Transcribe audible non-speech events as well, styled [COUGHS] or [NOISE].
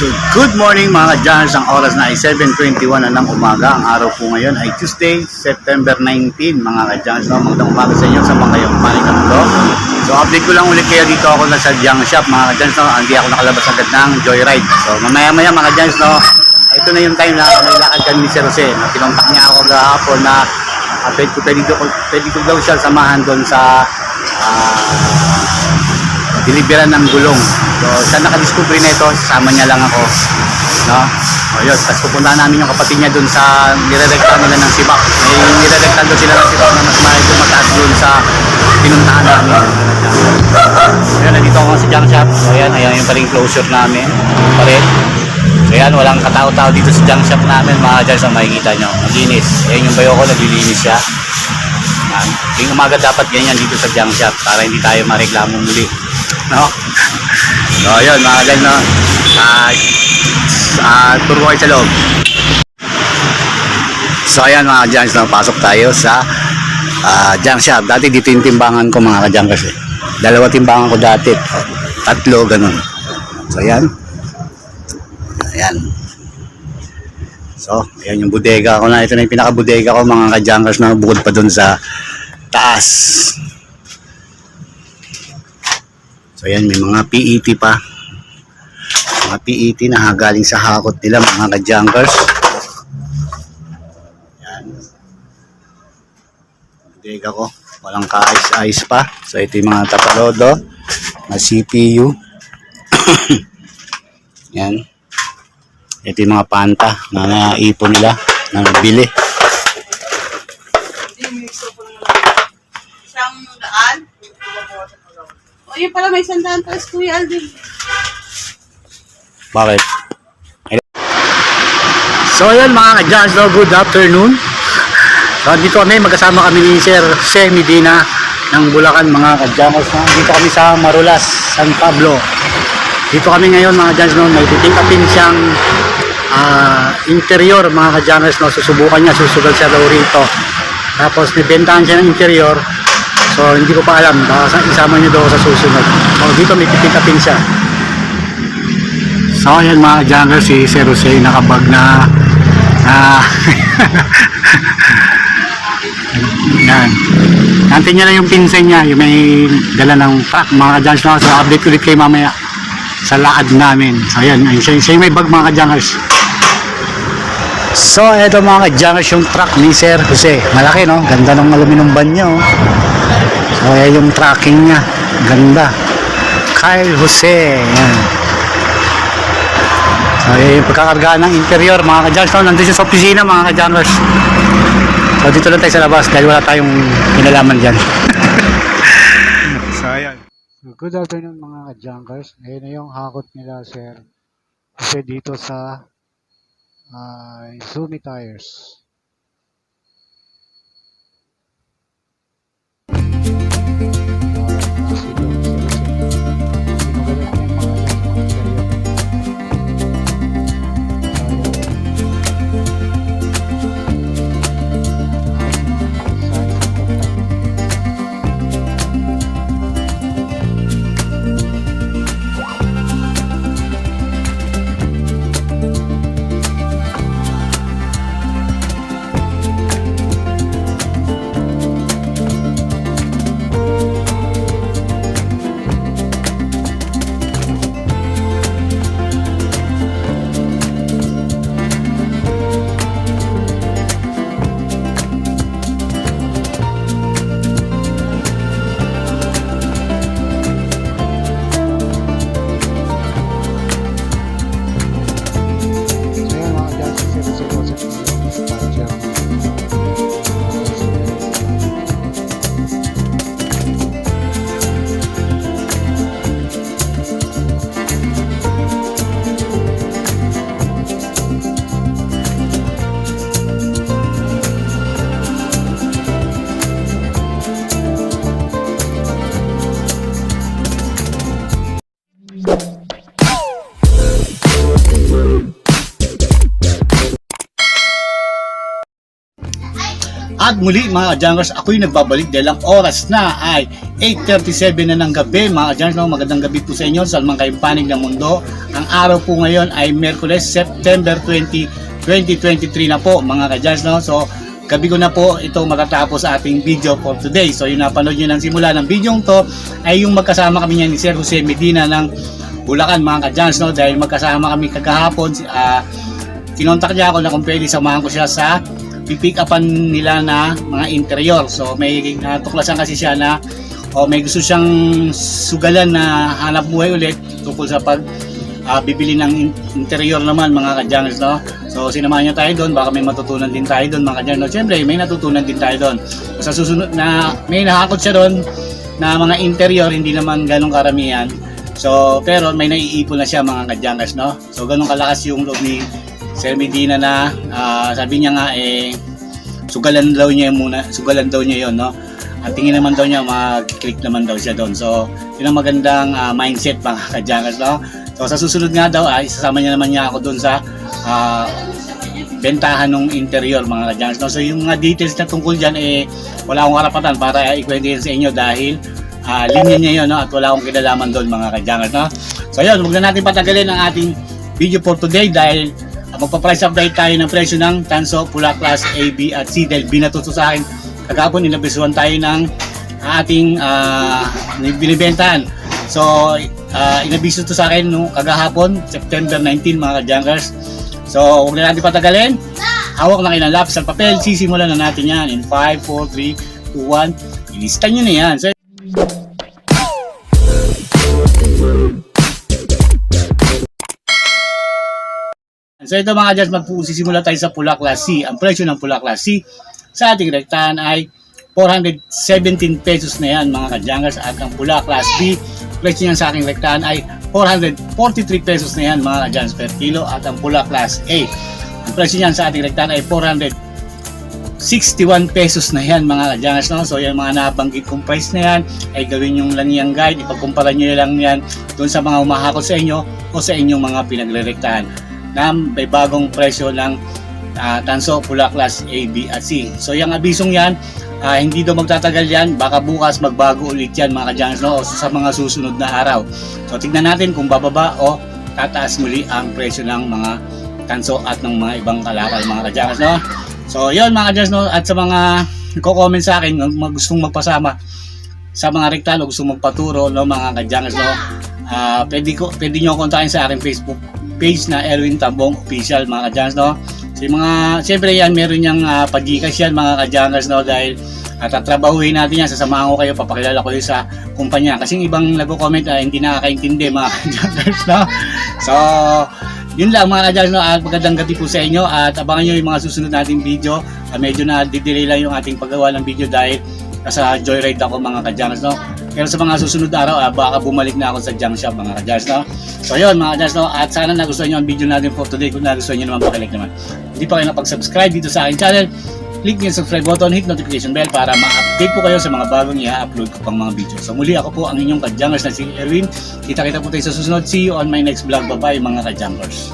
So, good morning mga ka-Jans. Ang oras na ay 7.21 na ng umaga. Ang araw po ngayon ay Tuesday, September 19 mga ka-Jans. No? Magandang umaga sa inyo sa mga kayong panig na mundo. So, update ko lang ulit kayo dito ako na sa Jang Shop mga ka-Jans. No? Hindi ako nakalabas agad ng Joyride. So, mamaya-maya mga ka-Jans, no? ito na yung time na may lakad kami ni Sir Jose. Pinuntak niya ako kahapon na uh, pwede, ko, pwede, ko, pwede ko daw siya samahan doon sa ah, deliveran ng gulong. So, siya nakadiscover nito, sasama niya lang ako. No? O yun, tapos pupuntahan namin yung kapatid niya dun sa nirerekta nila ng sibak. May nirerekta doon sila ng sibak na mas mahal doon mataas doon sa pinuntahan namin. Ayan, nandito ako sa junk shop. So, ayan, ayan yung paling closure namin. Pa rin. So, ayan, walang katao-tao dito sa junk shop namin. Mga dyan sa makikita nyo. Naglinis. Ayan yung bayo ko, naglilinis siya. Yan. Yung umaga dapat ganyan dito sa junk shop para hindi tayo mareklamo muli. No? So, yun, mga guys, no? Uh, uh, turo kayo sa loob. So, ayan, mga junks, no? Pasok tayo sa uh, junk shop. Dati dito yung timbangan ko, mga ka-junkers, eh. Dalawa timbangan ko dati. Tatlo, ganun. So, ayan. Ayan. So, ayan yung bodega ko na. Ito na yung pinaka-bodega ko, mga ka-junkers, na bukod pa dun sa taas. So ayan, may mga PET pa. Mga PET na galing sa hakot nila, mga ka-junkers. Ayan. Bodega ko. Walang ka-ice-ice pa. So ito yung mga tapalodo. Mga CPU. [COUGHS] Yan. Ito yung mga panta na naipon nila na nabili. Isang daan. O yun pala, may sandaan pa si Kuya Alvin. Bakit? So ayan mga ka-Jans, no, good afternoon. So dito kami, magkasama kami ni Sir C. Medina ng Bulacan mga ka-Jans. No? Dito kami sa Marulas, San Pablo. Dito kami ngayon mga ka-Jans, no, may titingkapin siyang ah, interior mga ka-Jans. No? Susubukan niya, susugal siya daw rito. Tapos may bentahan siya ng interior. So hindi ko pa alam, baka sa- isama niyo daw sa susunod. So dito may titingkapin siya. So ayan mga jungle si Sir Jose nakabag na na [LAUGHS] yan. Nantin niya lang yung pinsan niya, yung may dala ng truck mga ka-jungles. So update ulit kayo mamaya sa lakad namin. So ayan, ayun, siya, siya yung may bag mga ka-jungles. So eto mga ka-jungles yung truck ni Sir Jose. Malaki no, ganda ng aluminum van niya oh. So ayan yung tracking niya, ganda. Kyle Jose, yan. Yung pagkakargaan ng interior, mga ka-Jans, no? nandun siya sa opisina, mga ka-Janers. So, dito lang tayo sa labas dahil wala tayong kinalaman dyan. so, ayan. Good afternoon, mga ka-Junkers. Ngayon na yung hakot nila, sir. Kasi dito sa uh, Zumi Tires. Muli mga Jangers, ako'y nagbabalik dahil ang oras na ay 8.37 na ng gabi mga Jangers. No? Magandang gabi po sa inyo sa mga kayong panig ng mundo. ang araw po ngayon ay Merkules, September 20, 2023 na po mga kadyans. No? So, gabi ko na po ito matatapos ating video for today. So, yung napanood nyo ng simula ng video to ay yung magkasama kami niya ni Sir Jose Medina ng Bulacan mga kadyans. No? Dahil magkasama kami kagahapon, uh, kinontak niya ako na kung pwede samahan ko siya sa pipick upan nila na mga interior. So may uh, tuklasan kasi siya na o may gusto siyang sugalan na hanap buhay ulit tungkol sa pag ah, bibili ng in- interior naman mga kadyangers no. So sinamahan niya tayo doon, baka may matutunan din tayo doon mga kadyangers. No? Siyempre may natutunan din tayo doon. Sa susunod na may nahakot siya doon na mga interior hindi naman ganong karamihan. So pero may naiipon na siya mga kadyangers no. So ganun kalakas yung loob ni Sir Medina na ah, sabi niya nga eh sugalan daw niya muna, sugalan daw niya 'yon, no. At tingin naman daw niya mag-click naman daw siya doon. So, yun ang magandang ah, mindset mga kadyangas, no. So, sa susunod nga daw ay isasama niya naman niya ako doon sa ah, bentahan ng interior mga kadyangas, no. So, yung mga details na tungkol diyan eh wala akong karapatan para ikwento sa inyo dahil ah, linya niya 'yon, no, at wala akong kinalaman doon mga kadyangas, no. So, yun, huwag na natin patagalin ang ating video for today dahil uh, magpa-price update tayo ng presyo ng Tanso, Pula Class A, B at C dahil binatuto sa akin kagapon inabisuhan tayo ng ating uh, binibentahan. So, uh, inabiso to sa akin no, kagahapon, September 19 mga kajankers. So, huwag na natin patagalin. Hawak na kayo ng lapis at papel. Sisimulan na natin yan in 5, 4, 3, 2, 1. Ilista nyo na yan. So, So ito mga judge, magpusisimula tayo sa Pula Class C. Ang presyo ng Pula Class C sa ating rektahan ay 417 pesos na yan mga kadyangers at ang Pula Class B, presyo niyan sa aking rektahan ay 443 pesos na yan mga kadyangers per kilo at ang Pula Class A, ang presyo niyan sa ating rektahan ay 461 pesos na yan mga kadyangers. No? So yung mga nabanggit kong price na yan ay gawin yung lang yung guide, ipagkumpara nyo lang yan doon sa mga umahakot sa inyo o sa inyong mga pinagrerektahan na may bagong presyo ng ah, Tanso, Pula Class A, B at C. So yung abisong yan, ah, hindi daw magtatagal yan, baka bukas magbago ulit yan mga kadyangers no? o sa mga susunod na araw. So tignan natin kung bababa o tataas muli ang presyo ng mga Tanso at ng mga ibang kalakal mga kadyangers no? So yun mga kadyangers no? at sa mga nagko-comment sa akin, mga gustong magpasama sa mga rektalo, gustong magpaturo no mga kadyangers no? Ah, pwede ko pwede niyo kontakin sa aking Facebook page na Erwin Tambong Official mga kadyangers no. Yung mga siyempre yan meron niyang uh, pag-gcash yan mga kadyangers no dahil at tatrabahuhin natin yan sasamahan ko kayo papakilala ko yun sa kumpanya kasi yung ibang nagko-comment uh, hindi nakakaintindi mga kadyangers no. So yun lang mga kadyangers no at magandang gabi po sa inyo at abangan niyo yung mga susunod nating video Ah, medyo na delay lang yung ating paggawa ng video dahil nasa joyride ako mga kadyangers no. Pero sa mga susunod araw, ah, baka bumalik na ako sa junk shop mga kadyars, no? So yun mga kadyars, no? At sana nagustuhan nyo ang video natin for today. Kung nagustuhan nyo naman, pakilike naman. Hindi pa kayo napag-subscribe dito sa aking channel, click yung subscribe button, hit notification bell para ma-update po kayo sa mga bagong i-upload ko pang mga video. So muli ako po ang inyong kadyangers na si Erwin. Kita-kita po tayo sa susunod. See you on my next vlog. Bye-bye mga kadyangers.